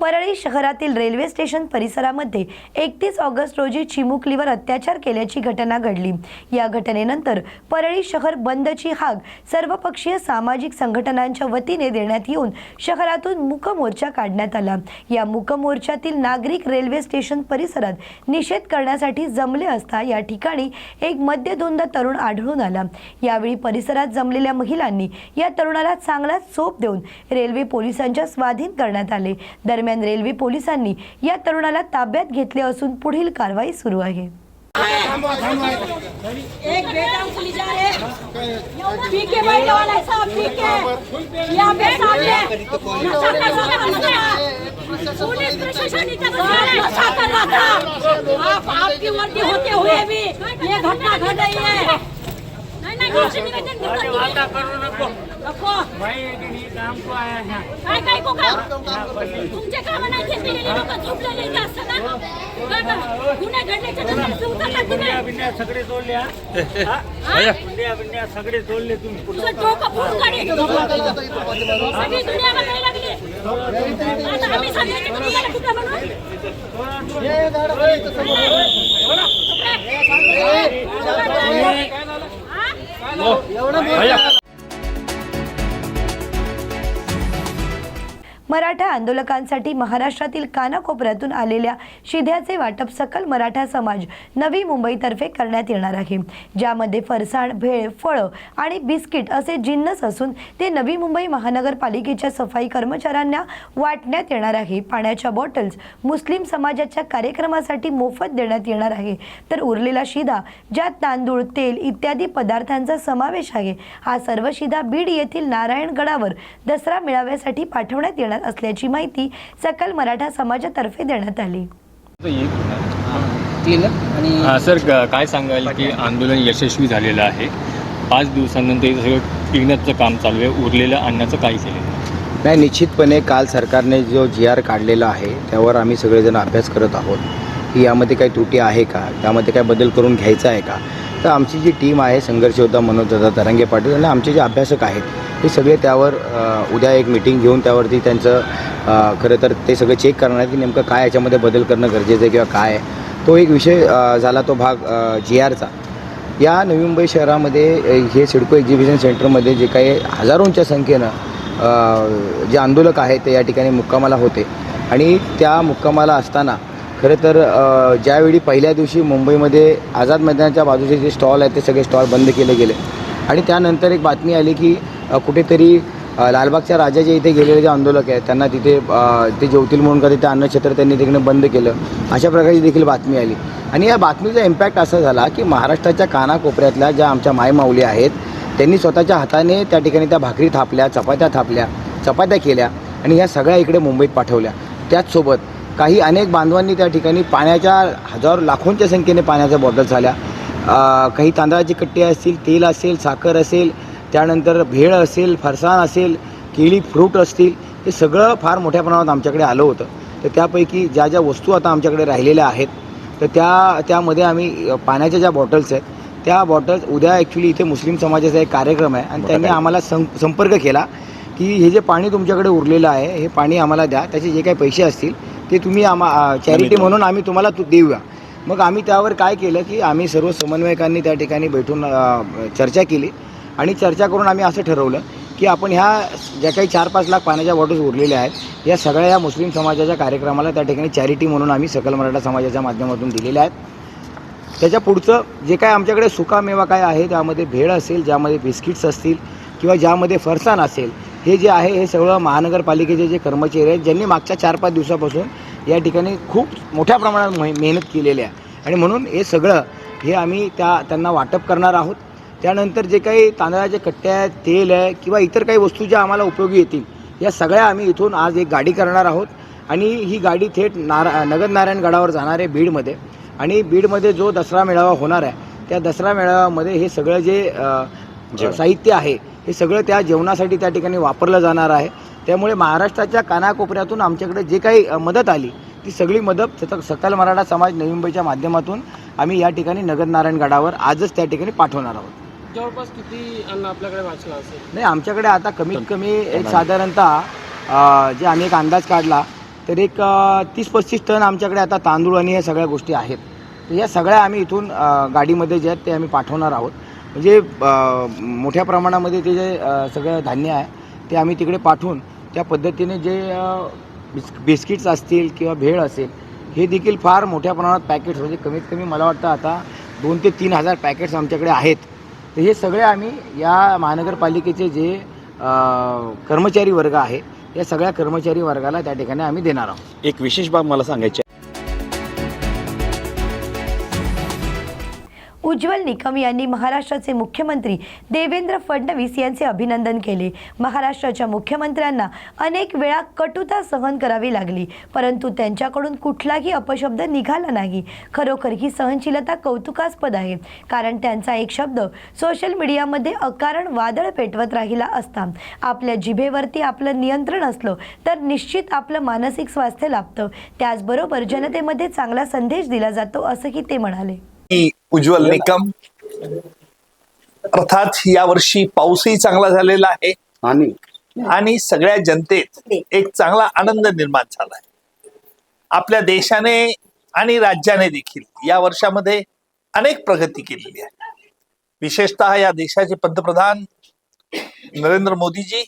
परळी शहरातील railway station परिसरामध्ये एकतीस ऑगस्ट रोजी चिमुकलीवर अत्याचार केल्याची घटना घडली. या घटनेनंतर परळी शहर बंदची हाक सर्वपक्षीय सामाजिक संघटनांच्या वतीने देण्यात येऊन शहरातून मुकमोर्चा काढण्यात आला. या मुकमोर्चातील नागरिक रेल्वे स्टेशन परिसरात निषेध करण्यासाठी जमले असता या ठिकाणी एक मद्यधुंद तरुण आढळून आला. यावेळी परिसरात जमलेल्या महिलांनी या तरुणाला चांगलाच चोप देऊन रेल्वे पोलिसांच्या स्वाधीन करण्यात आले. दरम्यान रेल्वे पोलिसांनी या तरुणाला ताब्यात घेतले असून पुढील कारवाई सुरू आहे. एक बेटा जा रहे वाला है सब यहाँ पे सामने नशा कर रहा था पुलिस प्रशासन नशा कर रहा था आप आपकी वर्दी होते हुए भी. ये घटना घट रही है. काय काय को काम तुमचे काम नाही ते लोक झोपलेले इथं असतात ना गुन्हे घडल्याच्या नंतर ते उतरतात बिंड्या बिंड्या सगळे जोडले हा? हा? बिंड्या बिंड्या सगळे तोडले तुम्ही तुझं डोकं काढेल. सगळी दुनिया बघायला लागली आता आम्ही तुम्हाला कुठं म्हणून हो. एवढं मराठा आंदोलकांसाठी महाराष्ट्रातील कानाकोपऱ्यातून आलेल्या शिध्याचे वाटप सकल मराठा समाज नवी मुंबईतर्फे करण्यात येणार आहे. ज्यामध्ये फरसाण भेळ फळं आणि बिस्किट असे जिन्नस असून ते नवी मुंबई महानगरपालिकेच्या सफाई कर्मचाऱ्यांना वाटण्यात येणार आहे. पाण्याच्या बॉटल्स मुस्लिम समाजाच्या कार्यक्रमासाठी मोफत देण्यात येणार आहे. तर उरलेला शिधा ज्यात तांदूळ तेल इत्यादी पदार्थांचा समावेश आहे हा सर्व शिधा बीड येथील नारायणगडावर दसरा मेळाव्यासाठी पाठवण्यात येणार असल्याची माहिती सकल मराठा समाजातर्फे देण्यात आली. हा सर काय सांगाल की आंदोलन यशस्वी झालेलं आहे? पाच दिवसानंतर हे सगळं क्लिनअपचं काम चालू आहे. उरलेलं अन्नाचं काही केलेलं नाही. नाही निश्चितपणे काल सरकारने जो जी आर काढलेला आहे त्यावर आम्ही सगळेजण अभ्यास करत आहोत. की यामध्ये काही त्रुटी आहे का? त्यामध्ये काय बदल करून घ्यायचा आहे का? तर आमची जी टीम आहे संघर्ष योद्धा मनोज दादा तरंगे पाटील आणि आमचे जे अभ्यासक आहेत ते सगळे त्यावर उद्या एक मिटिंग घेऊन त्यावरती त्यांचं खरं तर ते सगळं चेक करणार आहे की नेमकं काय याच्यामध्ये बदल करणं गरजेचं आहे किंवा काय आहे. तो एक विषय झाला तो भाग जी आरचा या नवी मुंबई शहरामध्ये हे सिडको एक्झिबिशन सेंटरमध्ये जे काही हजारोंच्या संख्येनं जे आंदोलक आहेत ते या ठिकाणी मुक्कामाला होते. आणि त्या मुक्कामाला असताना खरं तर ज्यावेळी पहिल्या दिवशी मुंबईमध्ये आझाद मैदानाच्या बाजूचे जे स्टॉल आहेत ते सगळे स्टॉल बंद केले गेले. आणि त्यानंतर एक बातमी आली की कुठेतरी लालबागच्या राजा जे इथे गेलेले जे आंदोलक आहेत त्यांना तिथे ते जेवतील म्हणून का तिथे अन्नक्षेत्र त्यांनी तिकडे बंद केलं अशा प्रकारची देखील बातमी आली. आणि या बातमीचा इम्पॅक्ट असा झाला की महाराष्ट्राच्या कानाकोपऱ्यातल्या ज्या आमच्या मायमाऊली आहेत त्यांनी स्वतःच्या हाताने त्या ठिकाणी त्या भाकरी थापल्या चपात्या थापल्या चपात्या केल्या आणि ह्या सगळ्या इकडे मुंबईत पाठवल्या. त्याचसोबत काही अनेक बांधवांनी त्या ठिकाणी पाण्याच्या हजारो लाखोंच्या संख्येने पाण्याच्या बॉटल झाल्या. काही तांदळाचे कट्टे असतील तेल असेल साखर असेल त्यानंतर भेळ असेल फरसाण असेल केळी फ्रूट असतील हे सगळं फार मोठ्या प्रमाणात आमच्याकडे आलं होतं. तर त्यापैकी ज्या ज्या वस्तू आता आमच्याकडे राहिलेल्या आहेत तर त्या त्यामध्ये आम्ही पाण्याच्या ज्या बॉटल्स आहेत त्या बॉटल्स उद्या ॲक्च्युली इथे मुस्लिम समाजाचा एक कार्यक्रम आहे आणि त्यांनी आम्हाला सं संपर्क केला की हे जे पाणी तुमच्याकडे उरलेलं आहे हे पाणी आम्हाला द्या त्याचे जे काही पैसे असतील ते तुम्ही आम्हा चॅरिटी म्हणून आम्ही तुम्हाला तू देऊया. मग आम्ही त्यावर काय केलं की आम्ही सर्व समन्वयकांनी त्या ठिकाणी बैठून चर्चा केली. आणि चर्चा करून आम्ही असं ठरवलं की आपण ह्या ज्या काही चार पाच लाख पाण्याच्या बॉटल्स उरलेल्या आहेत या सगळ्या या मुस्लिम समाजाच्या कार्यक्रमाला त्या ठिकाणी चॅरिटी म्हणून आम्ही सकल मराठा समाजाच्या माध्यमातून दिलेल्या आहेत. त्याच्या पुढचं जे काय आमच्याकडे सुकामेवा काय आहे त्यामध्ये भेळ असेल ज्यामध्ये बिस्किट्स असतील किंवा ज्यामध्ये फरसाण असेल हे जे आहे हे सगळं महानगरपालिकेचे जे कर्मचारी आहेत ज्यांनी मागच्या चार पाच दिवसापासून या ठिकाणी खूप मोठ्या प्रमाणात मेह मेहनत केलेली आहे. आणि म्हणून हे सगळं हे आम्ही त्या त्यांना वाटप करणार आहोत. त्यानंतर जे काही तांदळाचे कट्टे आहेत तेल आहे किंवा इतर काही वस्तू ज्या आम्हाला उपयोगी येतील या सगळ्या आम्ही इथून आज एक गाडी करणार आहोत. आणि ही गाडी थेट नारा नगद नारायण गडावर जाणार आहे बीडमध्ये. आणि बीडमध्ये जो दसरा मेळावा होणार आहे त्या दसरा मेळाव्यामध्ये हे सगळं जे साहित्य आहे हे सगळं त्या जेवणासाठी त्या ठिकाणी वापरलं जाणार आहे. त्यामुळे महाराष्ट्राच्या कानाकोपऱ्यातून आमच्याकडे जे काही मदत आली ती सगळी मदत सत- सकल मराठा समाज नवी मुंबईच्या माध्यमातून आम्ही या ठिकाणी नगद नारायण गडावर आजच त्या ठिकाणी पाठवणार आहोत. जवळपास किती अन्न आपल्याकडे वाचलं असेल? नाही आमच्याकडे आता कमीत कमी एक साधारणतः जे आम्ही एक अंदाज काढला तर एक तीस पस्तीस टन आमच्याकडे आता तांदूळ आणि या सगळ्या गोष्टी आहेत. तर या सगळ्या आम्ही इथून गाडीमध्ये जे आहेत ते आम्ही पाठवणार आहोत. म्हणजे मोठ्या प्रमाणामध्ये ते जे सगळं धान्य आहे ते आम्ही तिकडे पाठवून त्या पद्धतीने जे अ, बिस्किट्स असतील किंवा भेळ असेल हे देखील फार मोठ्या प्रमाणात पॅकेट्स म्हणजे कमीत कमी मला वाटतं आता दोन ते तीन हजार पॅकेट्स आमच्याकडे आहेत. तर हे सगळे आम्ही या महानगरपालिकेचे जे कर्मचारी वर्ग आहे या सगळ्या कर्मचारी वर्गाला त्या ठिकाणी आम्ही देणार आहोत. एक विशेष बाब मला सांगायची उज्ज्वल निकम यांनी महाराष्ट्राचे मुख्यमंत्री देवेंद्र फडणवीस यांचे अभिनंदन केले. महाराष्ट्राच्या मुख्यमंत्र्यांना अनेक वेळा कटुता सहन करावी लागली परंतु त्यांच्याकडून कुठलाही अपशब्द निघाला नाही. खरोखर ही सहनशीलता कौतुकास्पद आहे कारण त्यांचा एक शब्द सोशल मीडियामध्ये अकारण वादळ पेटवत राहिला असता. आपल्या जिभेवरती आपलं नियंत्रण असलं तर निश्चित आपलं मानसिक स्वास्थ्य लाभतं. त्याचबरोबर जनतेमध्ये चांगला संदेश दिला जातो असंही ते म्हणाले. उज्ज्वल निकम. अर्थात यावर्षी पाऊसही चांगला झालेला आहे. आणि? आणि सगळ्या जनतेत एक चांगला आनंद निर्माण झालाय आपल्या देशाने आणि राज्याने देखील या वर्षामध्ये अनेक प्रगती केलेली आहे. विशेषतः या देशाचे पंतप्रधान नरेंद्र मोदीजी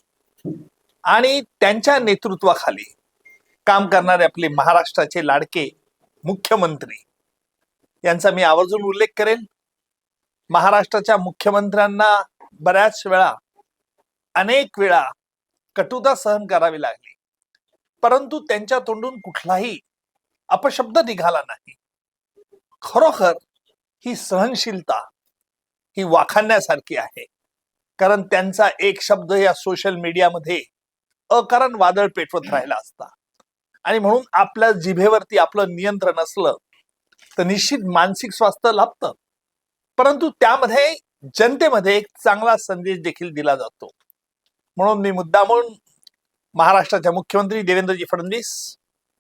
आणि त्यांच्या नेतृत्वाखाली काम करणारे आपले महाराष्ट्राचे लाडके मुख्यमंत्री यांचा मी आवर्जून उल्लेख करेन. महाराष्ट्राच्या मुख्यमंत्र्यांना बऱ्याच वेळा अनेक वेळा कटुता सहन करावी लागली. परंतु त्यांच्या तोंडून कुठलाही अपशब्द निघाला नाही. खरोखर ही सहनशीलता ही वाखाणण्यासारखी आहे. कारण त्यांचा एक शब्द या सोशल मीडियामध्ये अकारण वादळ पेटवत राहिला असता. आणि म्हणून आपल्या जिभेवरती आपलं नियंत्रण असलं तर निश्चित मानसिक स्वास्थ्य लाभतं. परंतु त्यामध्ये जनतेमध्ये एक चांगला संदेश देखील दिला जातो. म्हणून मी मुद्दामून महाराष्ट्राच्या मुख्यमंत्री देवेंद्रजी फडणवीस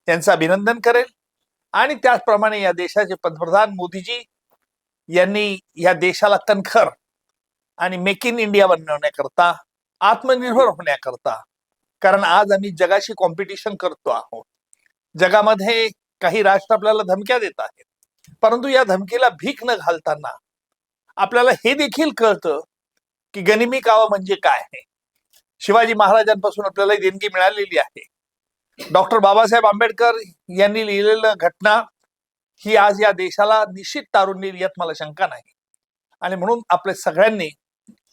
यांचं अभिनंदन करेल. आणि त्याचप्रमाणे या देशाचे पंतप्रधान मोदीजी यांनी या देशाला कणखर आणि मेक इन इंडिया बनवण्याकरता आत्मनिर्भर होण्याकरता कारण आज आम्ही जगाशी कॉम्पिटिशन करतो आहोत. जगामध्ये काही राष्ट्र आपल्याला धमक्या देत आहेत. परंतु या धमकीला भीक न घालताना आपल्याला हे देखील कळतं की गनिमी कावा म्हणजे काय आहे. शिवाजी महाराजांपासून आपल्याला देणगी मिळालेली आहे. डॉक्टर बाबासाहेब आंबेडकर यांनी लिहिलेलं घटना ही आज या देशाला निश्चित तारून येईल यात मला शंका नाही. आणि म्हणून आपल्या सगळ्यांनी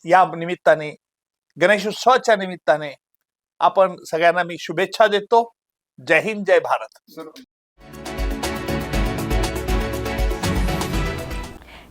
या निमित्ताने गणेशोत्सवाच्या निमित्ताने आपण सगळ्यांना मी शुभेच्छा देतो. जय हिंद जय भारत.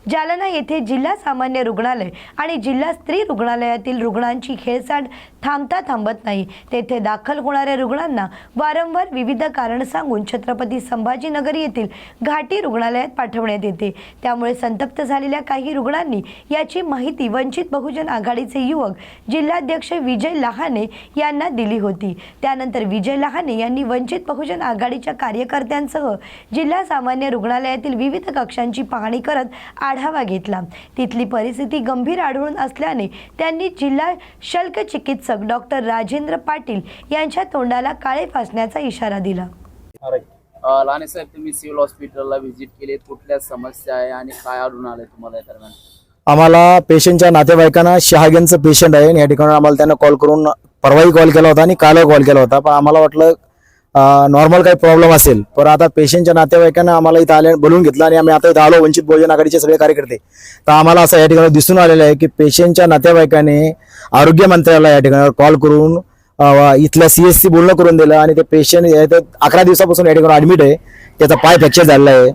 जालना येथे जिल्हा सामान्य रुग्णालय आणि जिल्हा स्त्री रुग्णालयातील रुग्णांची खेळसांड थांबता थांबत नाही. तेथे दाखल होणाऱ्या रुग्णांना वारंवार विविध कारण सांगून छत्रपती संभाजीनगर येथील घाटी रुग्णालयात पाठवण्यात येते. त्यामुळे संतप्त झालेल्या काही रुग्णांनी याची माहिती वंचित बहुजन आघाडीचे युवक जिल्हाध्यक्ष विजय लहाने यांना दिली होती. त्यानंतर विजय लहाने यांनी वंचित बहुजन आघाडीच्या कार्यकर्त्यांसह जिल्हा सामान्य रुग्णालयातील विविध कक्षांची पाहणी करत आढावा घेतला. तिथली परिस्थिती गंभीर आढळून असल्याने त्यांनी जिल्हा शल्क चिकित्सक डॉक्टर राजेंद्र पाटील यांच्या तोंडाला काळे फासण्याचा इशारा दिला. लाने साहेब तुम्ही सिव्हिल हॉस्पिटलला व्हिजिट केली. कुठल्या समस्या आहे आणि काय आढळून आले तुम्हाला या दरम्यान? आम्हाला पेशंटच्या नातेवाईकांना शहागेंचं पेशंट आहे आणि या ठिकाणी आम्हाला त्यांना कॉल करून परवाही कॉल केला होता आणि कालही कॉल केला होता. पण आम्हाला वाटलं नॉर्मल काही प्रॉब्लेम असेल. पण आता पेशंटच्या नातेवाईकांना आम्हाला इथं आल्या बोलून घेतलं आणि आम्ही आता इथं आलो वंचित बहुजन आघाडीचे सगळे कार्यकर्ते. तर आम्हाला असं या ठिकाणी दिसून आलेलं आहे की पेशंटच्या नातेवाईकाने आरोग्य मंत्र्याला या ठिकाणी कॉल करून अ, इथल्या सीएससी बोलणं करून दिलं आणि ते पेशंट अकरा दिवसापासून या ठिकाणी ऍडमिट आहे. त्याचा पाय फ्रॅक्चर झालेला आहे.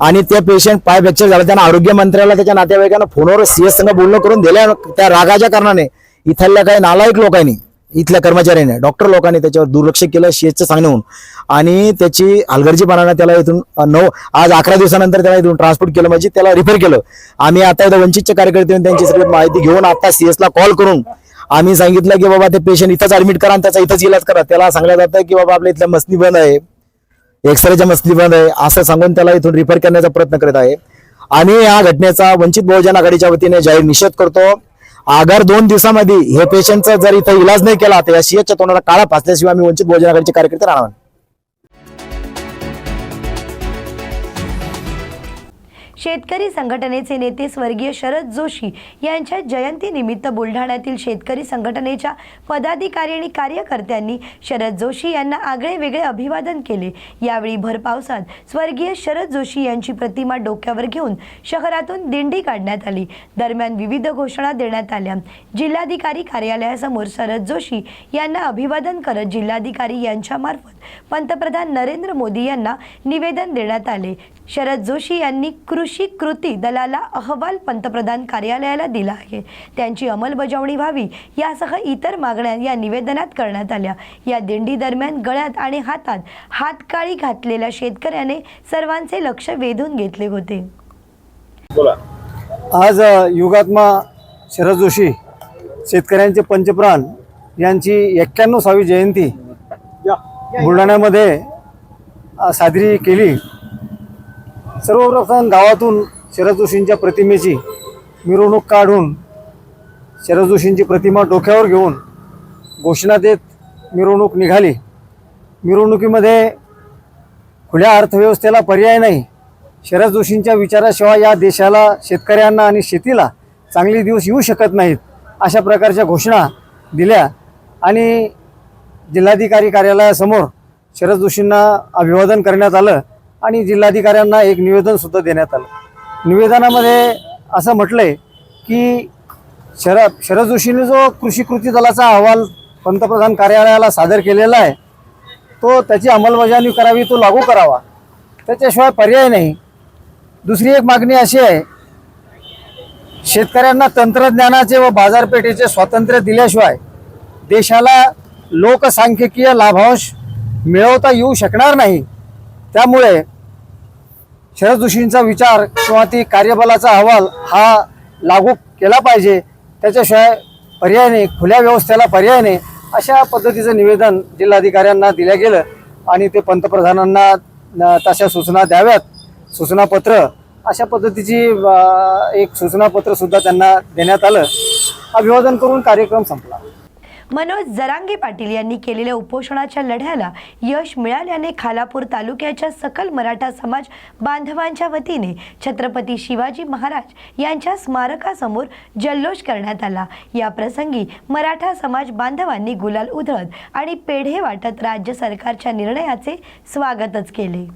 आणि त्या पेशंट पाय फ्रॅक्चर झाला त्यांना आरोग्य मंत्र्याला त्याच्या नातेवाईकांना फोनवर सीएस संघ बोलणं करून दिल्या. त्या रागाच्या कारणाने इथल्या काही नालायक लोकांनी इथल्या कर्मचाऱ्यांनी डॉक्टर लोकांनी त्याच्यावर दुर्लक्ष केलं शेजचं सांगण्याहून आणि त्याची हलगर्जीपणाने त्याला इथून नऊ आज अकरा दिवसानंतर त्याला इथून ट्रान्सपोर्ट केलं म्हणजे त्याला रिफर केलं. आम्ही आता इथं वंचितचे कार्यकर्ते त्यांची सगळी माहिती घेऊन आता CS ला कॉल करून आम्ही सांगितलं की बाबा ते पेशंट इथंच ऍडमिट करा आणि त्याचा इथंच इलाज करा. त्याला सांगलं जातं की बाबा आपल्या इथल्या मसनी बंद आहे. एक्सरेच्या मसली बंद आहे. असं सांगून त्याला इथून रिफर करण्याचा प्रयत्न करत आहे. आम्ही या घटनेचा वंचित बहुजन आघाडीच्या वतीने जाहीर निषेध करतो. आगार दोन दिवसामध्ये हे पेशंटचा जर इथं इलाज नाही केला तर या सीएच्या तोंडाला काळा फासल्याशिवाय आम्ही वंचित बहुजन कार्यकर्ते राहणार शेतकरी संघटनेचे नेते स्वर्गीय शरद जोशी यांच्या जयंतीनिमित्त बुलढाण्यातील शेतकरी संघटनेच्या पदाधिकारी आणि कार्यकर्त्यांनी शरद जोशी यांना आगळे वेगळे अभिवादन केले. यावेळी भर पावसात स्वर्गीय शरद जोशी यांची प्रतिमा डोक्यावर घेऊन शहरातून दिंडी काढण्यात आली. दरम्यान विविध घोषणा देण्यात आल्या. जिल्हाधिकारी कार्यालयासमोर शरद जोशी यांना अभिवादन करत जिल्हाधिकारी यांच्यामार्फत पंतप्रधान नरेंद्र मोदी यांना निवेदन देण्यात आले. शरद जोशी यांनी कृषी कृती दलाला अहवाल पंतप्रधान कार्यालयाला दिला आहे. त्यांची अंमलबजावणी व्हावी यासह इतर मागण्या या निवेदनात करण्यात आल्या. या दिंडी दरम्यान गळ्यात आणि हातात हातकाळी घातलेल्या शेतकऱ्याने सर्वांचे लक्ष वेधून घेतले होते. आज युगात्मा शरद जोशी शेतकऱ्यांचे पंचप्राण यांची एक्क्याण्णवसावी जयंती बुलढाण्यामध्ये साजरी केली. सर्वप्रथम गावातून शरद जोशींच्या प्रतिमेची मिरवणूक काढून शरद जोशींची प्रतिमा डोक्यावर घेऊन घोषणा देत मिरवणूक निघाली. मिरवणुकीमध्ये खुल्या अर्थव्यवस्थेला पर्याय नाही. शरद जोशींच्या विचाराशिवाय या देशाला शेतकऱ्यांना आणि शेतीला चांगले दिवस येऊ शकत नाहीत अशा प्रकारच्या घोषणा दिल्या आणि जिल्हाधिकारी कार्यालयासमोर शरद जोशींना अभिवादन करण्यात आलं. आणि जिल्हाधिकाऱ्यांना एक निवेदनसुद्धा देण्यात आलं. निवेदनामध्ये असं म्हटलंय की शरद शरद जोशींनी जो कृषी कृती दलाचा अहवाल पंतप्रधान कार्यालयाला सादर केलेला आहे तो त्याची अंमलबजावणी करावी तो लागू करावा. त्याच्याशिवाय पर्याय नाही. दुसरी एक मागणी अशी आहे शेतकऱ्यांना तंत्रज्ञानाचे व बाजारपेठेचे स्वातंत्र्य दिल्याशिवाय देशाला लोकसांख्यिकीय लाभांश मिळवता येऊ शकणार नाही. त्यामुळे शरद जोशींचा विचार किंवा ती कार्यबलाचा अहवाल हा लागू केला पाहिजे. त्याच्याशिवाय पर्यायने खुल्या व्यवस्थेला पर्यायने अशा पद्धतीचं निवेदन जिल्हाधिकाऱ्यांना दिलं गेलं आणि ते पंतप्रधानांना तशा सूचना द्याव्यात. सूचनापत्र अशा पद्धतीची एक सूचनापत्रसुद्धा त्यांना देण्यात आलं. अभिवादन करून कार्यक्रम संपला. मनोज जरांगे पाटील यांनी केलेल्या उपोषणाच्या लढ्याला यश मिळाल्याने खालापूर तालुक्याच्या सकल मराठा समाज बांधवांच्या वतीने छत्रपती शिवाजी महाराज यांच्या स्मारकासमोर जल्लोष करण्यात आला. या प्रसंगी मराठा समाज बांधवांनी गुलाल उधळत आणि पेढे वाटत राज्य सरकारच्या निर्णयाचे स्वागतच केले.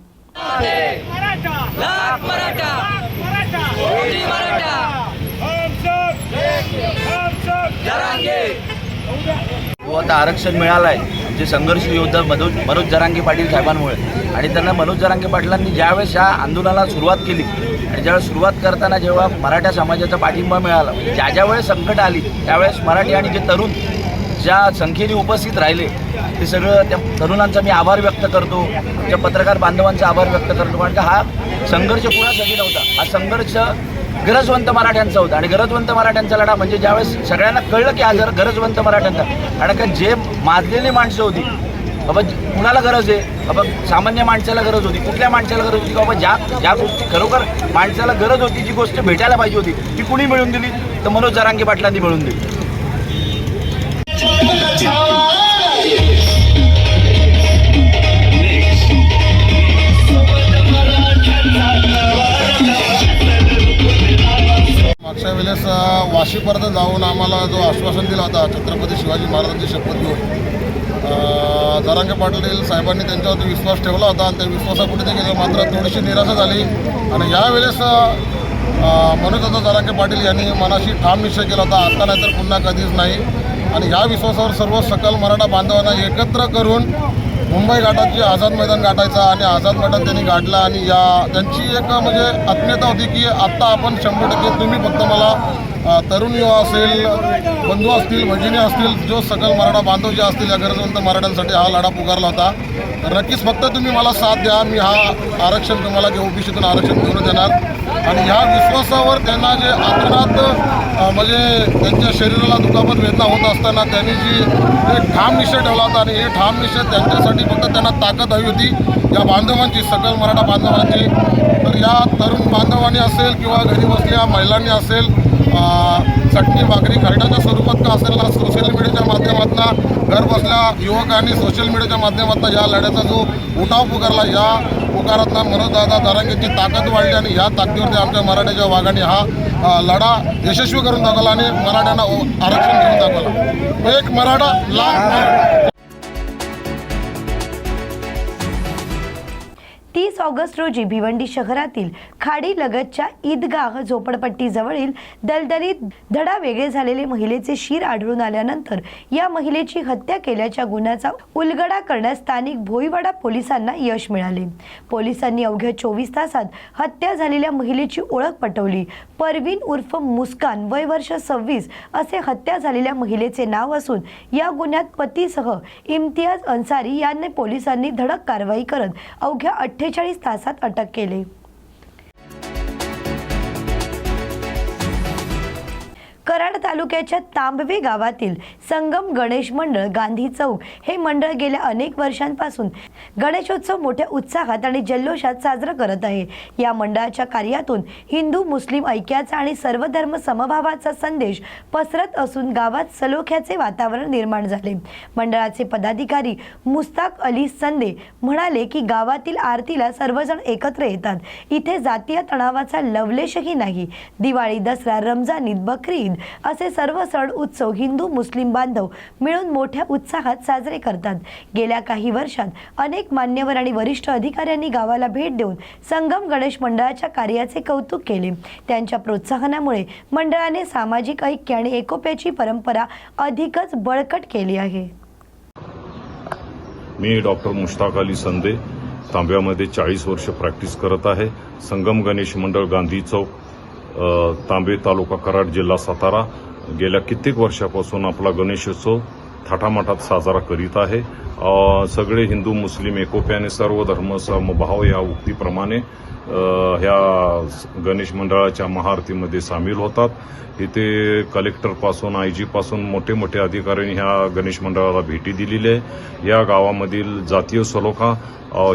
व आता आरक्षण मिळालं आहे जे संघर्ष योद्धा मनोज मनोज जरांगे पाटील साहेबांमुळे. आणि त्यांना मनोज जरांगे पाटलांनी ज्यावेळेस या आंदोलनाला सुरुवात केली आणि ज्यावेळेस सुरुवात करताना जेव्हा मराठा समाजाचा पाठिंबा मिळाला म्हणजे ज्या ज्या वेळेस संकट आली त्यावेळेस मराठी आणि जे तरुण ज्या संख्येने उपस्थित राहिले ते सगळं त्या तरुणांचा मी आभार व्यक्त करतो. आमच्या पत्रकार बांधवांचा आभार व्यक्त करतो. कारण का हा संघर्ष कुणासाठी नव्हता? हा संघर्ष गरजवंत मराठ्यांचा होता आणि गरजवंत मराठ्यांचा लढा म्हणजे ज्यावेळेस सगळ्यांना कळलं की हा जर गरजवंत मराठ्यांचा कारण का जे माजलेली माणसं होती बाबा कुणाला गरज आहे बाबा सामान्य माणसाला गरज होती कुठल्या माणसाला गरज होती बाबा ज्या ज्या गोष्टी खरोखर माणसाला गरज होती जी गोष्ट भेटायला पाहिजे होती ती कुणी मिळून दिली तर मनोज जरांगे पाटलांनी मिळून दिली मागच्या वेळेस वाशीपर्यंत जाऊन आम्हाला जो आश्वासन दिला होता छत्रपती शिवाजी महाराजांची शपथ घेऊन जरांगे पाटील साहेबांनी त्यांच्यावरती विश्वास ठेवला होता आणि त्या विश्वासापुढे ते गेले मात्र थोडीशी निराशा झाली. आणि यावेळेस अ, मनोज दादा जरांगे पाटील यांनी मनाशी ठाम निश्चय केला होता आता नाही तर पुन्हा कधीच नाही. आणि या विश्वासावर सर्व सकल मराठा बांधवांना एकत्र करून मुंबई घाटात जे आझाद मैदान गाठायचा आणि आझाद मैदान त्यांनी गाठला आणि या त्यांची एक म्हणजे आत्मीयता होती की आत्ता आपण शंभर टक्के तुम्ही फक्त मला तरुण युवा असेल बंधू असतील भगिनी असतील जो सकल मराठा बांधव जे असतील या गरजवंत मराठ्यांसाठी हा लढा पुकारला होता. नक्कीच फक्त तुम्ही मला साथ द्या मी हा आरक्षण तुम्हाला घेऊ ओबीसीतून आरक्षण घेऊन देणार. आणि ह्या विश्वासावर त्यांना जे आतोनात म्हणजे त्यांच्या शरीराला दुखापत वेदना होत असताना त्यांनी जी एक ठाम निश्चय ठेवला होता आणि हे ठाम निश्चय त्यांच्यासाठी फक्त त्यांना ताकद हवी होती. या बांधवांची सकल मराठा बांधवांची. तर या तरुण बांधवांनी असेल किंवा घरी बसल्या महिलांनी असेल चटणी भाकरी खरड्याच्या स्वरूपात का असेल ना सोशल मीडियाच्या माध्यमातून घर बसल्या युवकांनी सोशल मीडियाच्या माध्यमातून या लढ्याचा जो उठाव पुकारला या पुकारातला मनोजदादा दारांगेची ताकद वाढली आणि या ताकदीवरती आमच्या मराठ्याच्या वाघाने हा लढा यशस्वी करून दाखवला आणि मराठ्यांना आरक्षण देऊन दाखवला. एक मराठा लाख मराठा ऑगस्ट रोजी भिवंडी शहरातील खाडी लगतच्या ईदगाह झोपडपट्टीजवळील दलदलीत धडा वेगळे झालेले महिलेचे शिर आढळून आल्यानंतर या महिलेची हत्या केल्याच्या गुन्ह्याचा उलगडा करण्यास स्थानिक भोईवाडा पोलिसांना यश मिळाले. पोलिसांनी अवघ्या चोवीस तासात हत्या झालेल्या महिलेची ओळख पटवली. परवीन उर्फ मुस्कान वय वर्ष सव्वीस असे हत्या झालेल्या महिलेचे नाव असून या गुन्ह्यात पतीसह इम्तियाज अन्सारी यांनी पोलिसांनी धडक कारवाई करत अवघ्या अठ्ठेचाळीस अठ्ठेचाळीस तासात अटक केली. कराड तालुक्याच्या तांबवे गावातील संगम गणेश मंडळ गांधी चौक हे मंडळ गेल्या अनेक वर्षांपासून गणेशोत्सव मोठ्या उत्साहात आणि जल्लोषात साजरा करत आहे. या मंडळाच्या कार्यातून हिंदू मुस्लिम ऐक्याचा आणि सर्वधर्म समभावाचा संदेश पसरत असून गावात सलोख्याचे वातावरण निर्माण झाले. मंडळाचे पदाधिकारी मुस्ताक अली संदे म्हणाले की गावातील आरतीला सर्वजण एकत्र येतात. इथे जातीय तणावाचा लवलेशही नाही. दिवाळी दसरा रमजान ईद बकरी ईद असे सर्व सण उत्सव हिंदू मुस्लिम बांधव मिळून मोठ्या उत्साहात साजरे करतात. गेल्या काही वर्षात अनेक मान्यवर आणि वरिष्ठ अधिकाऱ्यांनी गावाला भेट देऊन संगम गणेश मंडळाच्या कार्याचे कौतुक केले. त्यांच्या प्रोत्साहनामुळे मंडळाने सामाजिक ऐक्य आणि एकोप्याची परंपरा अधिकच बळकट केली आहे. मी डॉक्टर मुश्ताक अली संदे तांब्यामध्ये चाळीस वर्ष प्रॅक्टिस करत आहे. संगम गणेश मंडळ गांधी चौक तांबे तालुका कराड जिल्हा सातारा गेल्या कित्येक वर्षापासून आपला गणेशोत्सव थाटामाटात साजरा करीत आहे. सगळे हिंदू मुस्लिम एकोप्याने सर्व धर्म समभाव या उक्तीप्रमाणे ह्या गणेश मंडळाच्या महाआरतीमध्ये सामील होतात. इथे कलेक्टरपासून आय जीपासून मोठे मोठे अधिकाऱ्यांनी ह्या गणेश मंडळाला भेटी दिलेली आहे. या गावामधील जातीय सलोखा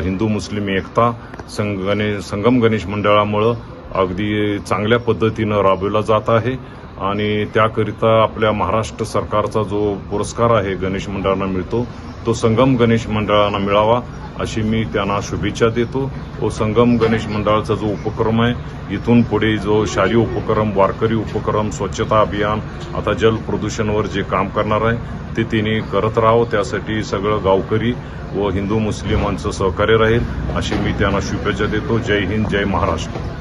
हिंदू मुस्लिम एकता संग गणे संगम गणेश मंडळामुळं अगदी चांगल्या पद्धतीनं राबविला जात आहे. आणि त्याकरिता आपल्या महाराष्ट्र सरकारचा जो पुरस्कार आहे गणेश मंडळांना मिळतो तो संगम गणेश मंडळांना मिळावा अशी मी त्यांना शुभेच्छा देतो. व संगम गणेश मंडळाचा जो उपक्रम आहे इथून पुढे जो शाली उपक्रम वारकरी उपक्रम स्वच्छता अभियान आता जल प्रदूषणवर जे काम करणार आहे ते तिने करत राहावं. त्यासाठी सगळं गावकरी व हिंदू मुस्लिमांचं सहकार्य राहील अशी मी त्यांना शुभेच्छा देतो. जय हिंद जय महाराष्ट्र.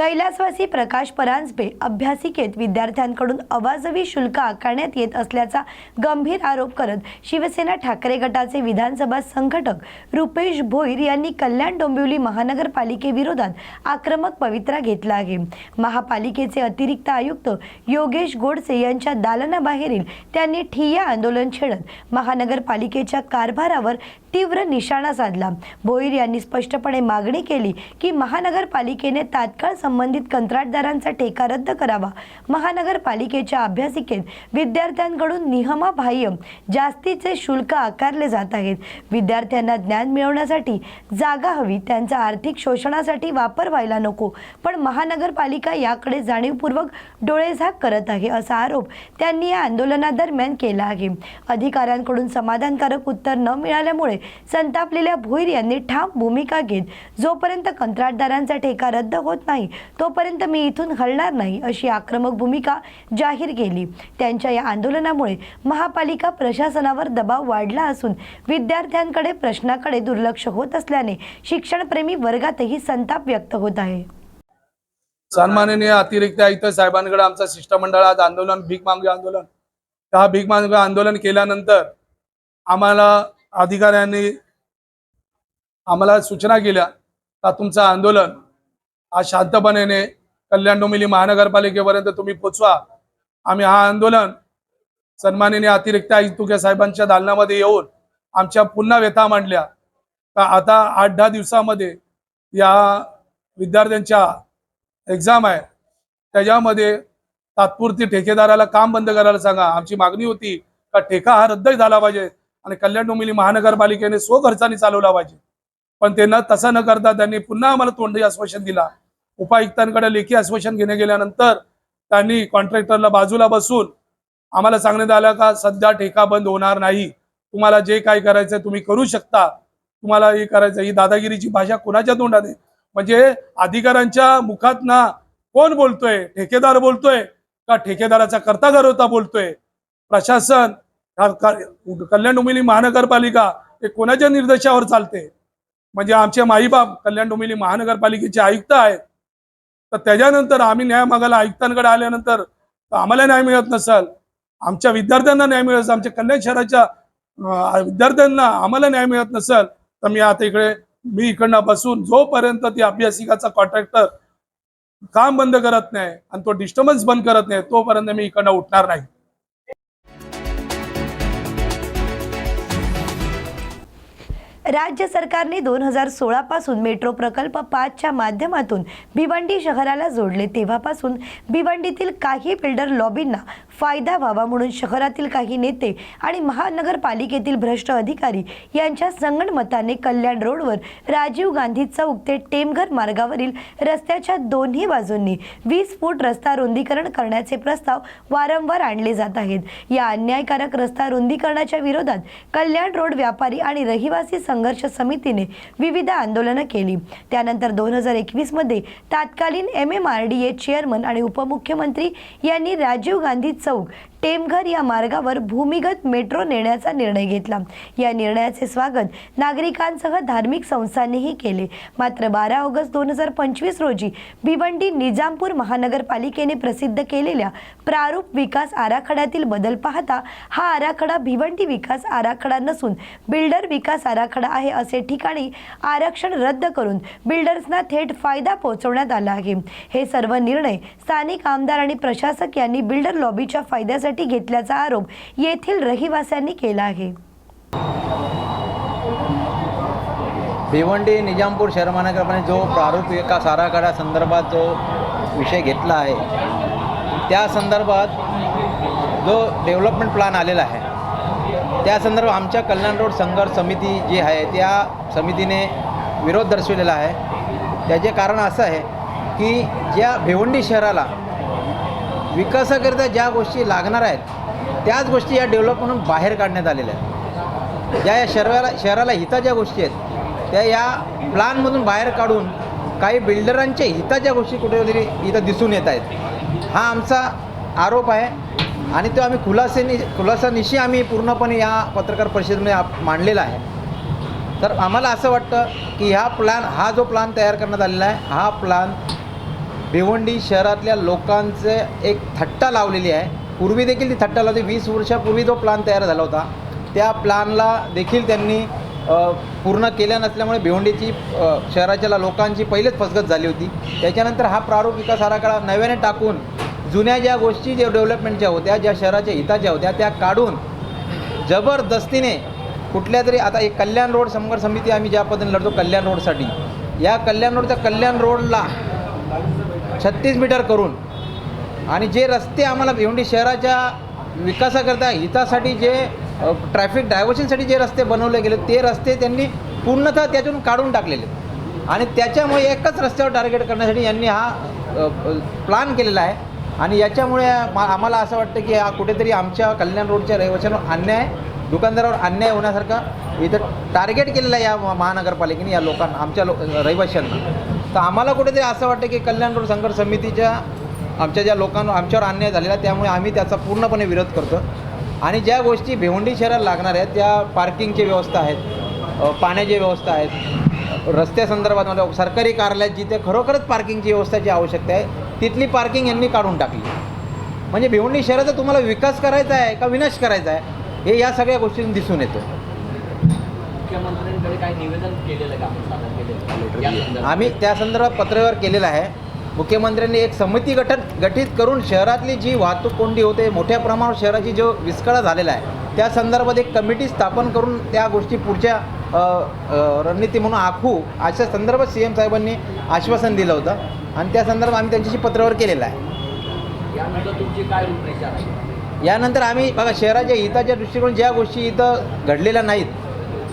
कैलासवासी प्रकाश परांजपे अभ्यासिकेत विद्यार्थ्यांकडून अवाजवी शुल्क आकारण्यात येत असल्याचा गंभीर आरोप करत शिवसेना ठाकरे गटाचे विधानसभा संघटक रुपेश भोईर यांनी कल्याण डोंबिवली महानगरपालिकेविरोधात आक्रमक पवित्रा घेतला आहे. महापालिकेचे अतिरिक्त आयुक्त योगेश गोडसे यांच्या दालनाबाहेरील त्यांनी ठिय्या आंदोलन छेडत महानगरपालिकेच्या कारभारावर तीव्र निशाणा साधला. भोईर यांनी स्पष्टपणे मागणी केली की महानगरपालिकेने तात्काळ संबंधित कंत्राटदारांचा ठेका रद्द करावा. महानगरपालिकेच्या अभ्यासिकेत विद्यार्थ्यांकडून नियमाबाह्य जास्तीचे शुल्क आकारले जात आहेत. विद्यार्थ्यांना ज्ञान मिळवण्यासाठी जागा हवी त्यांचा आर्थिक शोषणासाठी वापर व्हायला नको. पण महानगरपालिका याकडे जाणीवपूर्वक डोळेझाक करत आहे असा आरोप त्यांनी या आंदोलनादरम्यान केला आहे. अधिकाऱ्यांकडून समाधानकारक उत्तर न मिळाल्यामुळे संतापलेल्या भोईर यांनी ठाम भूमिका घेत जोपर्यंत कंत्राटदारांचा ठेका रद्द होत नाही तोपर्यंत मी इथून हलणार नाही अशी आक्रमक भूमिका जाहीर केली. त्यांच्या या आंदोलनामुळे महापालिका प्रशासनावर दबाव वाढला असून विद्यार्थ्यांकडे प्रश्नाकडे दुर्लक्ष होत असल्याने शिक्षणप्रेमी वर्गातही संताप व्यक्त होत आहे. सन्माननीय अतिरिक्त आयुक्त साहेबांकडे आमचा शिष्टमंडळ आज आंदोलन भीक मागू आंदोलन. त्या भीक मागू आंदोलन केल्यानंतर आम्हाला अधिकाऱ्यांनी आम्हाला सूचना केल्या का तुमचं आंदोलन आज शांतपणे कल्याण डोंबिवली महानगरपालिकेपर्यंत तुम्ही पोचवा. आम्ही हा आंदोलन सन्मानिने अतिरिक्त आयुक्त साहेबांच्या दालनामध्ये येऊन आमच्या पुन्हा व्यथा मांडल्या. का आता आठ दहा दिवसामध्ये या विद्यार्थ्यांच्या एक्झाम आहे. त्याच्यामध्ये तात्पुरती ठेकेदाराला काम बंद करायला सांगा. आमची मागणी होती का ठेका हा रद्दही झाला पाहिजे आणि कल्याण डोंबिवली महानगरपालिकेने स्वखर्चाने चालवला पाहिजे. पण ते न तसं न करता त्यांनी पुन्हा आम्हाला तोंडी आश्वासन दिला. उपायुक्तांकडे लेखी आश्वासन घेणे गेल्यानंतर त्यांनी कॉन्ट्रॅक्टरला बाजूला बसून आम्हाला सांगण्यात आलं का सध्या ठेका बंद होणार नाही. तुम्हाला जे काय करायचं तुम्ही करू शकता. तुम्हाला हे करायचं ही दादागिरीची भाषा कोणाच्या तोंडाने? म्हणजे अधिकाऱ्यांच्या मुखात ना कोण बोलतोय? ठेकेदार बोलतोय का ठेकेदाराचा करता करता बोलतोय? प्रशासन कल्याण डोंबिवली महानगरपालिका हे कोणाच्या निर्देशावर चालते? म्हणजे आमचे माईबाप कल्याण डोंबिवली महानगरपालिकेचे आयुक्त आहेत. तर त्याच्यानंतर आम्ही न्याय मागायला आयुक्तांकडे आल्यानंतर आम्हाला न्याय मिळत नसेल आमच्या विद्यार्थ्यांना न्याय मिळत आमच्या कल्याण शहराच्या विद्यार्थ्यांना आम्हाला न्याय मिळत नसेल तर मी आता इकडे मी इकडनं बसून जोपर्यंत ती अभ्यासिकाचा कॉन्ट्रॅक्टर काम बंद करत नाही आणि तो डिस्टर्बन्स बंद करत नाही तोपर्यंत मी इकडनं उठणार नाही. राज्य सरकारने दोन हजार सोळापासून मेट्रो प्रकल्प पाचच्या माध्यमातून भिवंडी शहराला जोडले. तेव्हापासून भिवंडीतील काही बिल्डर लॉबींना फायदा व्हावा म्हणून शहरातील काही नेते आणि महानगरपालिकेतील भ्रष्ट अधिकारी यांच्या संगणमताने कल्याण रोडवर राजीव गांधी चौक ते टेमघर मार्गावरील रस्त्याच्या दोन्ही बाजूंनी वीस फूट रस्ता रुंदीकरण करण्याचे प्रस्ताव वारंवार आणले जात आहेत. या अन्यायकारक रस्ता रुंदीकरणाच्या विरोधात कल्याण रोड व्यापारी आणि रहिवासी संघ संघर्ष समितीने विविध आंदोलनं केली. त्यानंतर दोन हजार एकवीसमध्ये तात्कालीन M M R D A chairman आणि उपमुख्यमंत्री यांनी राजीव गांधी चौक टेमघर या मार्गावर भूमिगत मेट्रो नेण्याचा निर्णय घेतला. या निर्णयाचे स्वागत नागरिकांसह धार्मिक संस्थांनीही केले. मात्र बारा ऑगस्ट दोन हजार पंचवीस रोजी भिवंडी निजामपूर महानगरपालिकेने प्रसिद्ध केलेल्या प्रारूप विकास आराखड्यातील बदल पाहता हा आराखडा भिवंडी विकास आराखडा नसून बिल्डर विकास आराखडा आहे असे ठिकाणी आरक्षण रद्द करून बिल्डर्सना थेट फायदा पोहोचवण्यात आला आहे. हे सर्व निर्णय स्थानिक आमदार आणि प्रशासक यांनी बिल्डर लॉबीच्या फायद्यासाठी घेतल्याचा आरोप येथील रहिवाशांनी केला आहे. भिवंडी निजामपूर शहर महानगरपालिकेने जो प्रारूप विकास आराखडा संदर्भात जो विषय घेतला आहे त्या संदर्भात जो डेव्हलपमेंट प्लॅन आलेला आहे त्या संदर्भात आमच्या कल्याण रोड संघर्ष समिती जी आहे त्या समितीने विरोध दर्शवलेला आहे. त्याचे कारण असं आहे की ज्या भिवंडी शहराला विकासाकरिता ज्या गोष्टी लागणार आहेत त्याच गोष्टी या डेव्हलपमधून बाहेर काढण्यात आलेल्या आहेत. ज्या या शहराला शहराला हिताच्या गोष्टी आहेत त्या या प्लॅनमधून बाहेर काढून काही बिल्डरांच्या हिताच्या गोष्टी कुठेतरी इथं दिसून येत आहेत. हा आमचा आरोप आहे आणि तो आम्ही खुलासेनी खुलासानिशी आम्ही पूर्णपणे या पत्रकार परिषदेमध्ये आप मांडलेला आहे. तर आम्हाला असं वाटतं की ह्या प्लॅन हा जो प्लॅन तयार करण्यात आलेला आहे हा प्लॅन भिवंडी शहरातल्या लोकांचे एक थट्टा लावलेली आहे. पूर्वी देखील ती थट्टा लावली. वीस वर्षापूर्वी जो प्लान तयार झाला होता त्या प्लानला देखील त्यांनी पूर्ण केल्या नसल्यामुळे भिवंडीची शहराच्या लोकांची पहिलेच फसगत झाली होती. त्याच्यानंतर हा प्रारूप विकास आराखडा नव्याने टाकून जुन्या ज्या गोष्टी ज्या डेव्हलपमेंटच्या होत्या ज्या शहराच्या हिताच्या होत्या त्या काढून जबरदस्तीने कुठल्या तरी आता एक कल्याण रोड संघर्ष समिती आम्ही ज्या पद्धतीने लढतो कल्याण रोडसाठी. या कल्याण रोडच्या कल्याण रोडला छत्तीस मीटर करून. आणि जे रस्ते आम्हाला भिवंडी शहराच्या विकासाकरता हितासाठी जे ट्रॅफिक डायव्हर्शनसाठी जे रस्ते बनवले गेले ते रस्ते त्यांनी पूर्णतः त्यातून काढून टाकलेले. आणि त्याच्यामुळे एकच रस्त्यावर टार्गेट करण्यासाठी यांनी हा प्लान केलेला आहे. आणि याच्यामुळे मा- आम्हाला असं वाटतं की हा कुठेतरी आमच्या कल्याण रोडच्या रहिवाशांवर अन्याय दुकानदारावर अन्याय होण्यासारखा इथं टार्गेट केलेलं आहे या महानगरपालिकेने या लोकांना आमच्या लो रहिवाशांना. तर आम्हाला कुठेतरी असं वाटतं की कल्याण रोड संघर्ष समितीच्या आमच्या ज्या लोकांना आमच्यावर अन्याय झालेला आहे, त्यामुळे आम्ही त्याचा पूर्णपणे विरोध करतो. आणि ज्या गोष्टी भिवंडी शहराला लागणार आहेत त्या पार्किंगची व्यवस्था आहेत पाण्याची व्यवस्था आहेत रस्त्यासंदर्भात म्हणजे सरकारी कार्यालयात जिथे खरोखरच पार्किंगची व्यवस्थेची आवश्यकता आहे तिथली पार्किंग यांनी काढून टाकली. म्हणजे भिवंडी शहराचा तुम्हाला विकास करायचा आहे का विनाश करायचा आहे हे या सगळ्या गोष्टींनी दिसून येतं. मुख्यमंत्र्यांकडे काही निवेदन केलेलं का? सादर? आम्ही त्या संदर्भात पत्रव्यवहार केलेला आहे. मुख्यमंत्र्यांनी एक समिती गठन गठीत करून शहरातली जी वाहतूक कोंडी होते मोठ्या प्रमाणावर शहराची जो विस्कळा झालेला आहे त्या संदर्भात एक कमिटी स्थापन करून त्या गोष्टी पुढच्या रणनीती म्हणून आखू अशा संदर्भात सी एम साहेबांनी आश्वासन दिलं होतं. आणि त्या संदर्भात आम्ही त्यांच्याशी पत्रव्यवहार केलेला आहे. यानंतर तुमची काय रूपरेषा आहे? यानंतर आम्ही बघा शहराच्या हिताच्या दृष्टिकोन ज्या गोष्टी इथं घडलेल्या नाहीत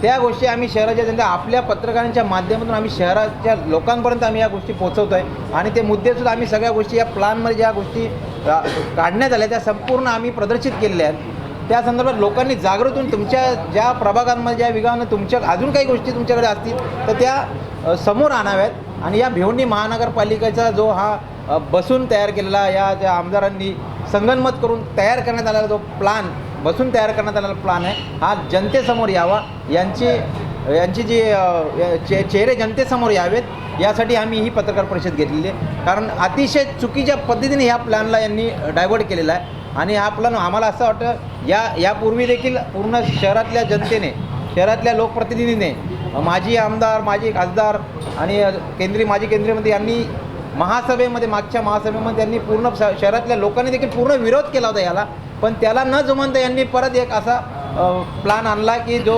त्या गोष्टी आम्ही शहराच्या जनता आपल्या पत्रकारांच्या माध्यमातून आम्ही शहराच्या लोकांपर्यंत आम्ही या गोष्टी पोहोचवतो आहे आणि ते मुद्देसुद्धा आम्ही सगळ्या गोष्टी या प्लॅनमध्ये ज्या गोष्टी काढण्यात आल्या त्या संपूर्ण आम्ही प्रदर्शित केलेल्या आहेत. त्या संदर्भात लोकांनी जागृत होऊन तुमच्या ज्या प्रभागांमध्ये ज्या विभागांना तुमच्या अजून काही गोष्टी तुमच्याकडे असतील तर त्या समोर आणाव्यात. आणि या भिवंडी महानगरपालिकेचा जो हा बसून तयार केलेला या त्या आमदारांनी संगनमत करून तयार करण्यात आलेला जो प्लान बसून तयार करण्यात आलेला प्लान आहे. हा जनतेसमोर यावा. यांची यांची जी चे चेहरे जनतेसमोर यावेत. यासाठी आम्ही ही पत्रकार परिषद घेतलेली आहे. कारण अतिशय चुकीच्या पद्धतीने ह्या प्लॅनला यांनी डायव्हर्ट केलेला आहे. आणि हा प्लॅन आम्हाला असं वाटतं या यापूर्वी देखील पूर्ण शहरातल्या जनतेने शहरातल्या लोकप्रतिनिधीने माजी आमदार माजी खासदार आणि केंद्रीय माजी केंद्रीय मंत्री यांनी महासभेमध्ये मागच्या महासभेमध्ये त्यांनी पूर्ण श- शहरातल्या लोकांनी देखील पूर्ण विरोध केला होता याला. पण त्याला न जुमानता यांनी परत एक असा प्लॅन आणला की जो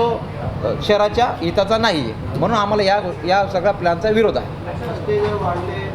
शहराच्या हिताचा नाही आहे म्हणून आम्हाला या या सगळ्या प्लॅनचा विरोध आहे.